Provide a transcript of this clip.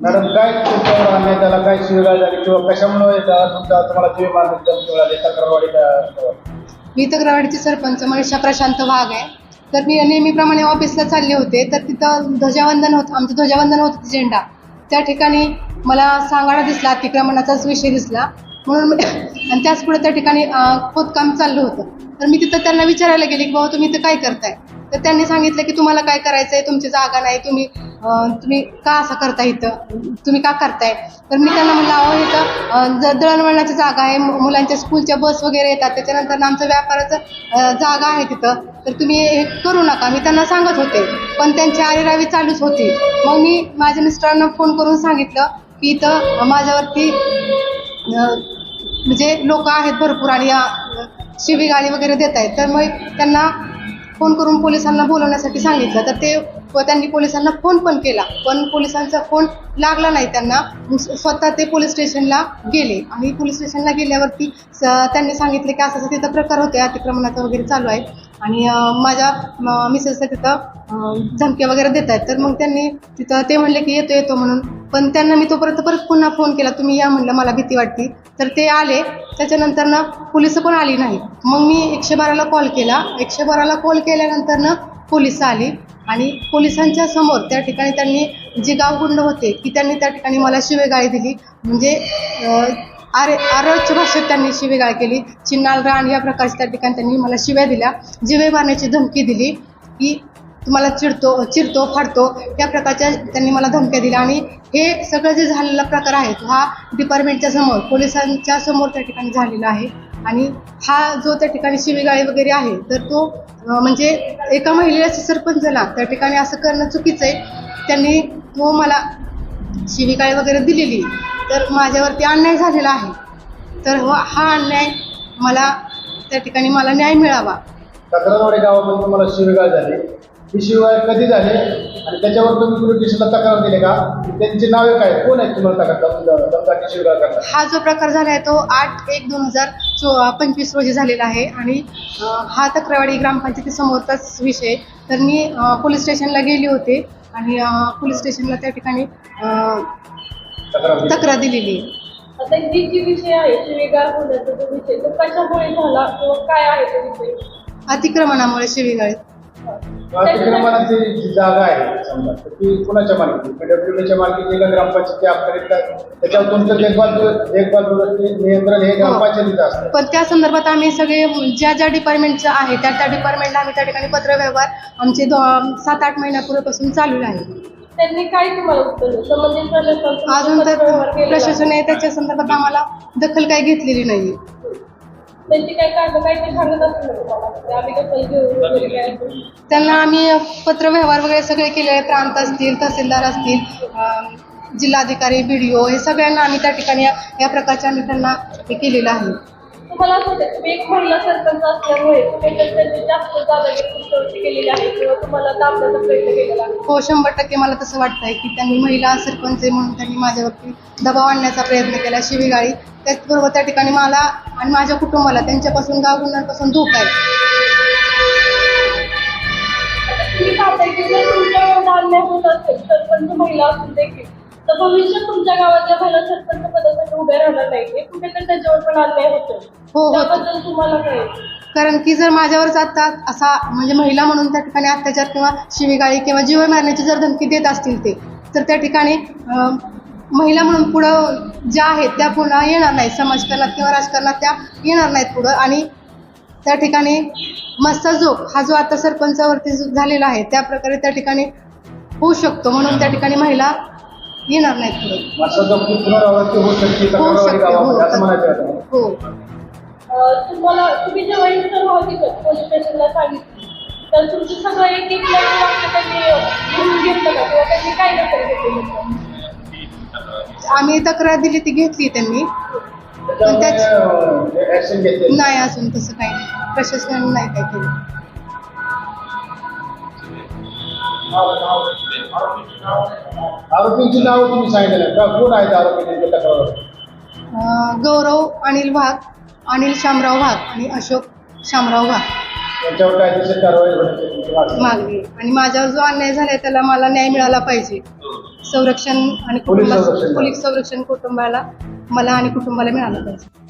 Madam काय तुमच्यावर अन्याय काय शिवगाळ झाली? किंवा कशामुळे तुमचा तुम्हाला जीव मारण्याची तक्रारवाडी मी तक्रारवाडीचे सरपंच मनीषा प्रशांत वाघ आहे. तर मी नेहमीप्रमाणे ऑफिसला चालले होते. तर तिथं ध्वजावंदन होतं आमचं ध्वजावंदन होतं झेंडा. त्या ठिकाणी मला सांगाडा दिसला अतिक्रमणाचाच विषय दिसला. म्हणून आणि त्याच पुढे त्या ठिकाणी खोदकाम चाललं होतं. तर मी तिथं त्यांना विचारायला गेले की बाबा तुम्ही इथं काय करताय? तर त्यांनी सांगितलं की तुम्हाला काय करायचं आहे तुमची जागा नाही. तुम्ही तुम्ही का असं करता इथं? तुम्ही का करताय? तर मी त्यांना म्हणलं अहो इथं ज- दळणवळणाची जागा आहे. मु- मुलांच्या स्कूलच्या बस वगैरे येतात. त्याच्यानंतर आमचं व्यापाराचं जागा आहे तिथं. तर तुम्ही हे करू नका. मी त्यांना सांगत होते. पण त्यांची आरेरावी चालूच होती. मग मी माझ्या मिस्टरांना फोन करून सांगितलं की इथं माझ्यावरती म्हणजे लोक आहेत भरपूर आणि अं, शिवीगाळी वगैरे देत आहेत तर मग त्यांना फोन करून पोलिसांना बोलवण्यासाठी सांगितलं. तर ते व त्यांनी पोलिसांना फोन पण केला. पण पोलिसांचा फोन लागला नाही त्यांना. स्वतः ते पोलीस स्टेशनला गेले. आणि पोलीस स्टेशनला गेल्यावरती स- त्यांनी सांगितले की असं तिथं प्रकार होते अतिक्रमणाचा वगैरे चालू आहे. आणि माझ्या म- मिसेसला तिथं धमक्या वगैरे देत आहेत. तर मग त्यांनी तिथं ते म्हणले की येतो येतो म्हणून. पण त्यांना मी तोपर्यंत परत पुन्हा फोन केला. तुम्ही या म्हणलं मला भीती वाटते. तर ते आले. त्याच्यानंतर ना पोलीस पण आली नाही मग मी एकशे बाराला कॉल केला. एकशे बाराला कॉल केल्यानंतर ना पोलीस आली आणि पोलिसांच्या समोर त्या ठिकाणी त्यांनी जे गावगुंड होते की त्यांनी त्या ठिकाणी मला शिवेगाळी दिली. म्हणजे आरे आरोग्य भाषेत त्यांनी शिवेगाळ केली. चिन्नाल रान या प्रकारच्या त्या ठिकाणी त्यांनी मला शिव्या दिल्या. जिवे मारण्याची धमकी दिली. की तुम्हाला चिडतो चिरतो फाडतो या प्रकारच्या त्यांनी मला धमक्या दिल्या. आणि हे सगळं जे झालेला प्रकार आहे हा डिपार्टमेंटच्या समोर पोलिसांच्या समोर त्या ठिकाणी झालेला आहे. आणि हा जो त्या ठिकाणी शिवीगाळी वगैरे आहे तर तो म्हणजे एका महिलेला सरपंच झाला त्या ठिकाणी असं करणं चुकीचं आहे त्यांनी तो मला शिवीगाळी वगैरे दिलेली तर माझ्यावरती अन्याय झालेला आहे. तर हा हा अन्याय मला त्या ठिकाणी मला न्याय मिळावा. तक्रारवाडी गावामध्ये तुम्हाला शिवीगाळ झाली. ही शिवगाळ कधी झाली? आणि त्याच्यावर तुम्ही पोलीस स्टेशनला तक्रार दिली का? त्यांची नावे काय? कोण आहेत तुम्हाला तक्रार हा जो प्रकार झाला आहे तो आठ एक दोन हजार चो पंचवीस रोजी झालेला आहे. आणि हा तक्रारवाडी ग्रामपंचायतीसमोरचाच विषय. तर मी पोलीस स्टेशनला गेली होते आणि पोलीस स्टेशनला त्या ठिकाणी तक्रार दिली. तक्रार दिलेली आहे. आता ही जी विषय आहे शिवीगाळ होण्याचा जो विषय तो कशामुळे झाला? किंवा काय आहे तो विषय? अतिक्रमणामुळे शिवीगाळी. अतिक्रमणाची जी जागा आहे समजा तर ती कुणाच्या मालकी पीडब्ल्यूडीच्या मालकीची का ग्रामपंचायती आपल्याकडे त्याच्यावर तुमचं देखभाल देखभाल नियंत्रण हे ग्रामपंचायतीचं असतं. पण त्या संदर्भात आम्ही सगळे ज्या ज्या डिपार्टमेंटच्या आहे त्या त्या डिपार्टमेंटला आम्ही त्या ठिकाणी पत्रव्यवहार आमचे सात आठ महिन्यापूर्वीपासून चालू आहे त्यांनी काय तुम्हाला उत्तर अजून तर पत्रव्यवहार केलेला आहे. प्रशासन आहे. त्याच्या संदर्भात आम्हाला दखल काही घेतलेली नाही त्यांची काय कागद काय ते सांगत असतील आम्ही कसं घेऊ त्यांना आम्ही पत्रव्यवहार वगैरे सगळे केलेले प्रांत असतील तहसीलदार असतील जिल्हाधिकारी बी डी ओ हे सगळ्यांना आम्ही त्या ठिकाणी या या आम्ही त्यांना हे केलेलं आहे. तुम्हाला असं वाटतं तुम्ही एक महिला सरपंच असल्यामुळे तुम्ही त्यांची जास्त दादागिरी तुमच्यावरती केलेली आहे किंवा तुम्हाला दाबण्याचा प्रयत्न केलेला आहे. हो शंभर टक्के मला तसं वाटतंय की त्यांनी महिला सरपंच आहे म्हणून त्यांनी माझ्यावरती दबाव आणण्याचा प्रयत्न केला शिवीगाळी त्याचबरोबर त्या ठिकाणी मला आणि माझ्या कुटुंबाला त्यांच्यापासून गावगुंडांपासून धोका आहे. तुम्ही पाहताय की जर तुमच्यावर अन्याय होत असेल सरपंच महिला असून देखील तर भविष्यात तुमच्या गावात ज्या महिला सरपंच पदासाठी उभ्या राहणार नाही त्याच्यावर पण अन्याय होतो हो, होतो. त्याबद्दल तुम्हाला काय? कारण की जर माझ्यावरच आता असा म्हणजे महिला म्हणून त्या ठिकाणी अत्याचार किंवा शिवीगाळी किंवा जीव मारण्याची जर धमकी देत असतील ते तर त्या ठिकाणी महिला म्हणून पुढं ज्या आहेत त्या पुन्हा येणार नाहीत. समाजकारणात किंवा राजकारणात त्या येणार नाहीत पुढं. आणि त्या ठिकाणी मस्ता जो हा जो आता सरपंचावरती झालेला आहे त्या प्रकारे त्या ठिकाणी होऊ शकतो. म्हणून त्या ठिकाणी महिला येणार नाहीत पुढे. की पुनरावृत्ती होऊ शकते होऊ शकते गावामध्ये असं म्हणायचं आहे हो हो. अं, तुम्हाला तुम्ही जेव्हा पोलीस स्टेशनला सांगितली. तर तुमचं सगळं एक एक लाईन वाक्य त्यांनी लिहून घेतलं का? किंवा त्यांनी काय दखल घेतली? होतं? आम्ही तक्रार दिली ती घेतली त्यांनी. पण त्याच त्याच्यामुळे ऍक्शन घेतली. नाही अजून तसं काही नाही. प्रशासनाने नाही काय केलं. आरोपींची नावं तुम्ही सांगितलं का? कोण आहेत आरोपी तक्रार अं, गौरव अनिल वाघ अनिल शामराव वाघ आणि अशोक शामराव वाघ त्यांच्यावर कायदेशीर कारवाई होण्याची तुमची मागणी आहे. मागणी आणि माझ्यावर जो अन्याय झालाय त्याला मला न्याय मिळाला पाहिजे. संरक्षण आणि पोलीस कुटुंबा संरक्षण. पोलीस संरक्षण कुटुंबाला मला आणि कुटुंबाला मिळालं पाहिजे.